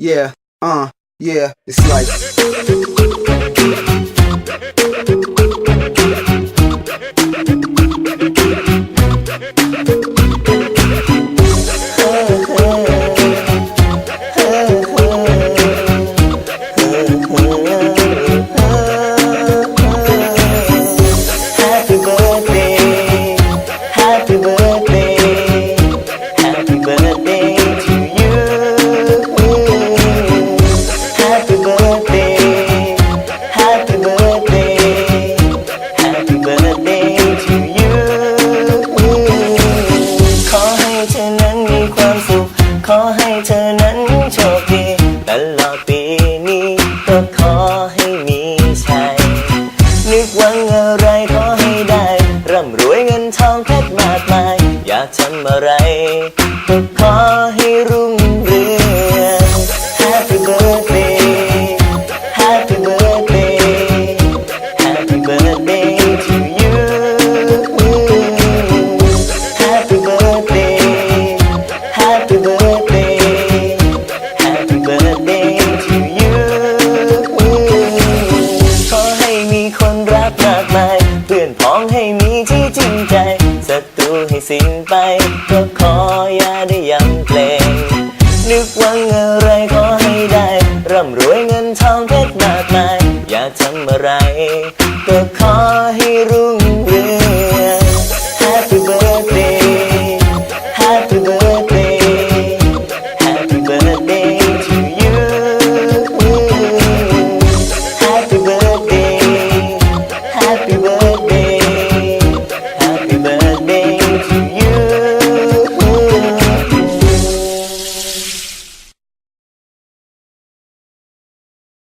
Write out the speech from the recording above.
yeah, uh, yeah, it's like. ตลอดปีนี้ก็ขอให้มีชัยนึกหวังอะไรขอให้ได้ ร่ำรวยเงินทองเพชรมากมาย อยากทำอะไรก็ขอให้รู้ สิ้นไป ก็ขออย่าได้ย้ำเพลง นึกว่าเงอะไรขอให้ได้ ร่ำรวยเงินทองเพชรมากมาย อยากทำอะไร ก็ขอให้รุ่งเรือง Happy birthday Happy birthday Happy birthday to you Happy birthday Happy birthday